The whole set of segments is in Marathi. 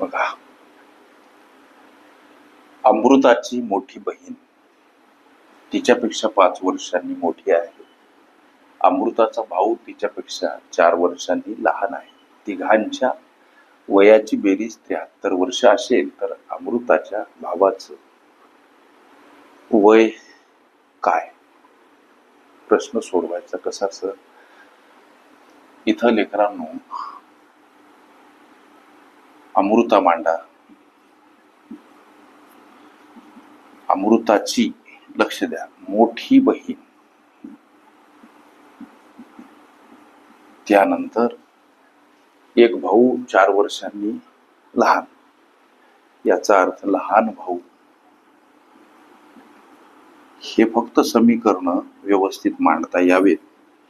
बघा. अमृताची मोठी बहीण. तिच्यापेक्षा पाच वर्षांनी मोठी आहे. अमृताचा भाऊ तिच्यापेक्षा चार वर्षांनी लहान आहे. तिघांच्या वयाची बेरीज त्र्याहत्तर वर्ष असेल तर अमृताच्या भावाचं वय काय? प्रश्न सोडवायचा कसा सर? इथं लेकरांनो अमृता मांडा. अमृताची लक्ष द्या. मोठी बहीण. त्यानंतर एक भाऊ चार वर्षांनी लहान. याचा अर्थ लहान भाऊ. हे फक्त समीकरण व्यवस्थित मांडता यावेत.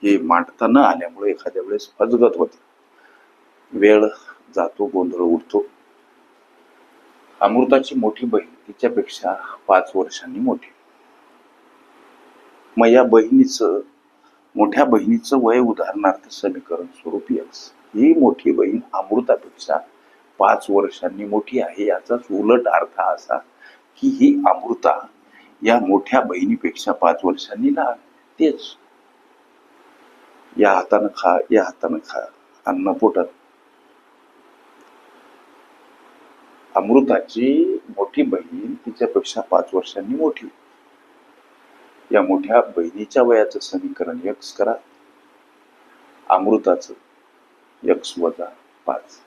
हे मांडता न आल्यामुळे एखाद्या वेळेस फजगत होते. वेळ जातो गोंधळ उडतो. अमृताची मोठी बहीण तिच्यापेक्षा पाच वर्षांनी मोठी. मग या बहिणीचं मोठ्या बहिणीचं वय उदाहरणार्थ समीकरण स्वरूपी एक्स ही मोठी बहीण अमृतापेक्षा पाच वर्षांनी मोठी आहे. याचाच उलट अर्थ असा की ही अमृता या मोठ्या बहिणीपेक्षा पाच वर्षांनी लहान. तेच. या हातानं खा या हातानं खा. अन्न पोटात अमृताची मोठी बहीण तिच्यापेक्षा पाच वर्षांनी मोठी. या मोठ्या बहिणीच्या वयाचं समीकरण यक्स करा. अमृताचं यक्स वजा पाच.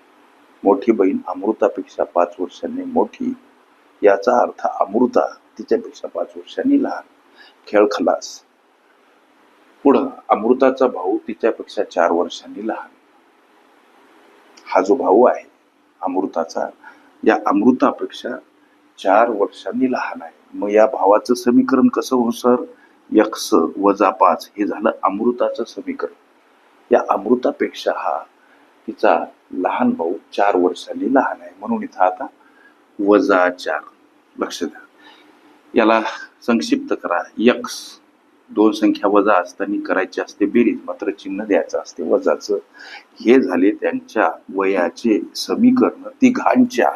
मोठी बहीण अमृतापेक्षा पाच वर्षांनी मोठी. याचा अर्थ अमृता तिच्यापेक्षा पाच वर्षांनी लहान. खेळ खलास. पुढं अमृताचा भाऊ तिच्यापेक्षा चार वर्षांनी लहान. हा जो भाऊ आहे अमृताचा या अमृतापेक्षा चार वर्षांनी लहान आहे. मग या भावाचं समीकरण कसं हो सर? यक्स वजा पाच हे झालं अमृताचं समीकरण. या अमृतापेक्षा हा तिचा लहान भाऊ चार वर्षांनी लहान आहे. म्हणून इथं आता वजा चार. लक्ष द्या. याला संक्षिप्त करा. यक्स दोन संख्या वजा असताना करायची असते बेरीज. मात्र चिन्ह द्यायचं असते वजाचं. हे झाले त्यांच्या वयाचे समीकरण तिघांच्या.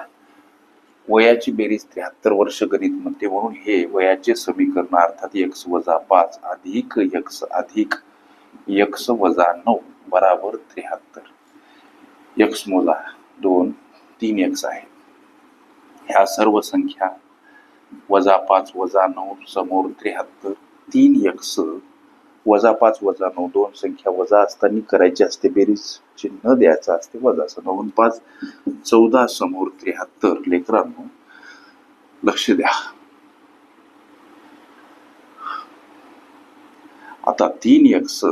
वयाची बेरीज त्र्याहत्तर वर्ष गणित म्हणते. म्हणून हे वयाचे समीकरण अर्थात यक्स वजा पाच अधिक यक्स अधिक यक्स वजा नऊ बराबर त्र्याहत्तर. यक्स मोजा दोन तीन एक्स आहे. ह्या सर्व संख्या वजा पाच वजा नऊ समोर त्र्याहत्तर तीन यक्स वजा पाच वजा नऊ दोन संख्या वजा असताना करायची असते. बेरीज चिन्ह द्यायचं असते वजाचं नऊन पाच चौदा समोर त्र्याहत्तर. लेकरांनो लक्ष द्या. आता तीन एक्स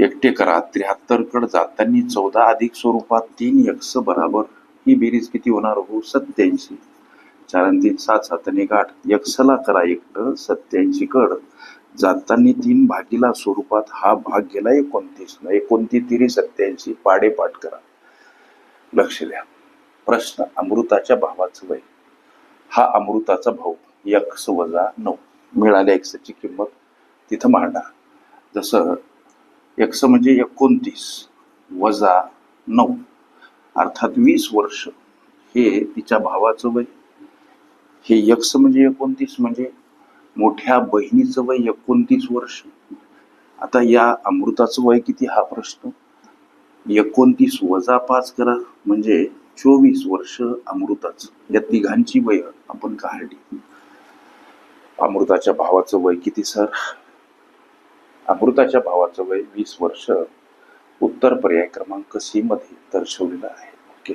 एकटे करा. त्र्याहत्तर कड जाताना चौदा अधिक स्वरूपात तीन एक्स बराबर. ही बेरीज किती होणार? हो सत्याऐंशी चार तीन सात सात आणि आठ. एक्सला करा एकट सत्याऐंशी कड. जातानी तीन भागीला स्वरूपात हा भाग गेला. एकोणतीस न एकोणतीस तिरी सत्याऐंशी पाडेपाठ करा. लक्ष द्या. प्रश्न अमृताच्या भावाचं वय. हा अमृताचा भाऊ यक्स वजा नऊ. मिळाल्या एक्सची किंमत तिथं मांडा. जसं एक्स म्हणजे एकोणतीस वजा नऊ. अर्थात वीस वर्ष. हे तिच्या भावाचं वय. हे यक्स म्हणजे एकोणतीस म्हणजे मोठ्या बहिणीचं वय एकोणतीस वर्ष. आता या अमृताचं वय किती हा प्रश्न? एकोणतीस वजा पाच करा म्हणजे चोवीस वर्ष अमृताचं. या तिघांची वय आपण काढली. अमृताच्या भावाचं वय किती सर? अमृताच्या भावाचं वय वीस वर्ष. उत्तर पर्याय क्रमांक सी मध्ये दर्शवलेलं आहे ओके